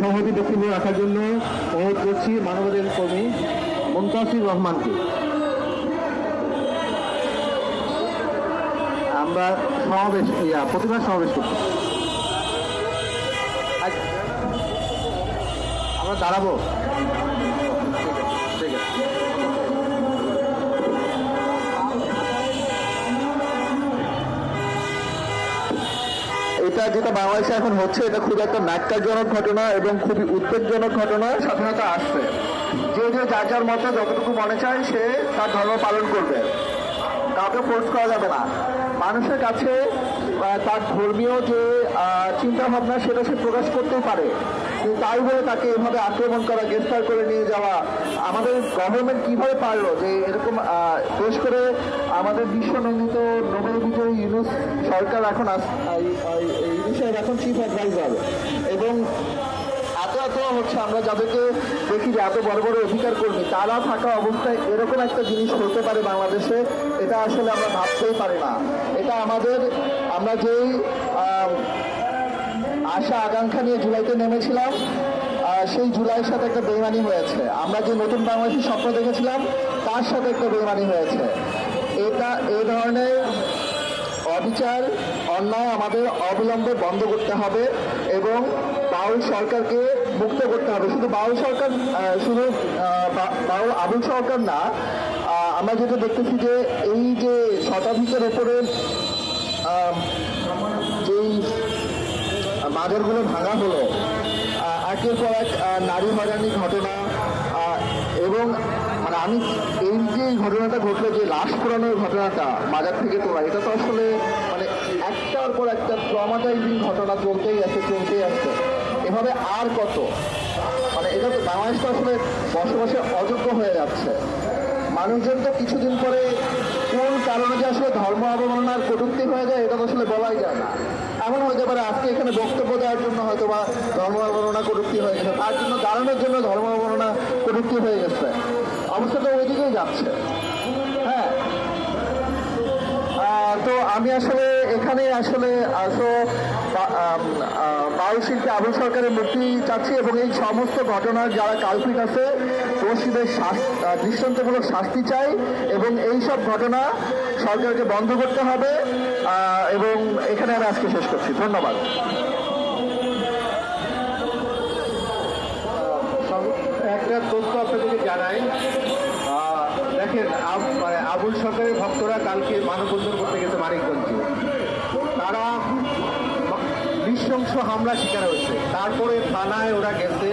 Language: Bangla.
সভাপতি বক্তব্য রাখার জন্য অনুরোধ করছি মানবাধিকার কর্মী মুমতাসির রহমানকে। আমরা সমাবেশ প্রতিবাদ সমাবেশ করছি। আমরা দাঁড়াবো। এটা যেটা বাংলাদেশে এখন হচ্ছে, এটা খুব একটা ন্যাক্কারজনক ঘটনা এবং খুবই উদ্বেগজনক ঘটনা। স্বাধীনতা আসছে। যে যে যার যার মতো যতটুকু মনে চায়, সে তার ধর্ম পালন করবে। কাউকে ফোর্স করা যাবে না। মানুষের কাছে তার ধর্মীয় যে চিন্তা ভাবনা সেটা সে প্রকাশ করতেই পারে। কিন্তু তাই বলে তাকে এভাবে আক্রমণ করা গ্রেফতার করে নিয়ে যাওয়া আমাদের গভর্নমেন্ট কীভাবে পারল যে এরকম আহ, বেশ করে আমাদের বিশ্বনন্দিত নোবেল বিজয়ী ইউনুস সরকার এখন বিষয়ে এখন চিফ অ্যাডভাইজার এবং এত এত হচ্ছে আমরা যাদেরকে দেখি যে এত বড় বড় অধিকার কর্মী তারা থাকা অবস্থায় এরকম একটা জিনিস হতে পারে বাংলাদেশে এটা আসলে আমরা ভাবতেই পারি না। এটা আমাদের আমরা যেই আশা, আকাঙ্ক্ষা নিয়ে জুলাইতে নেমেছিলাম। সেই জুলাইয়ের সাথে একটা বেইমানি হয়েছে। আমরা যে নতুন বাংলাদেশের স্বপ্ন দেখেছিলাম, তার সাথে একটা বেইমানি হয়েছে। এটা এ ধরনের অবিচার, অন্যায় আমাদের অবিলম্বে বন্ধ করতে হবে এবং বাউল সরকারকে মুক্ত করতে হবে। শুধু বাউল সরকার শুধু বাউল, আবুল সরকার না আমরা যেটা দেখতেছি যে এই যে শতাধিকের উপরে বাজারগুলো ভাঙা হলো। একের পর এক নারী হয়রানির ঘটনা এবং মানে আমি এই যে ঘটনাটা ঘটলো, যে লাশ পোড়ানোর ঘটনাটা বাজার থেকে তোলা, এটা তো আসলে মানে একটার পর একটা ট্রমাটাইজিং ঘটনা চলতেই আছে চলতেই আছে। এভাবে আর কত? মানে এটা তো বাংলাদেশ তো আসলে বসবাসে অযোগ্য হয়ে যাচ্ছে। মানুষজন তো কিছুদিন পরে কোন কারণে যে আসলে ধর্ম অবমাননার কটূক্তি হয়ে যায়, এটা তো আসলে বলাই যায় না। এমন হতে পারে আজকে এখানে বক্তব্য দেওয়ার জন্য হয়তো বা ধর্ম অবমাননা কটূক্তি হয়ে গেছে। তার জন্য দাঁড়ানোর জন্য ধর্ম অবমাননা কটূক্তি হয়ে গেছে। অবস্থা তো ওইদিকেই যাচ্ছে। হ্যাঁ। তো আমি আসলে এখানে আসলে আসো বায়ু শিল্পী আবুল সরকারের মুক্তি চাচ্ছি এবং এই সমস্ত ঘটনার যারা কালপিট আছে দোষীদের দৃষ্টান্তমূলক শাস্তি চাই এবং এই সব ঘটনা সরকারকে বন্ধ করতে হবে এবং এখানে আমি আজকে শেষ করছি। ধন্যবাদ। একটা তথ্য আপনাদেরকে জানাই। দেখেন মানে আবুল সরকারের ভক্তরা কালকে মানববন্ধন করতে গেছে মানিকগঞ্জে। তারা নৃশংস হামলা শিকার হয়েছে। তারপরে থানায় ওরা গেছে।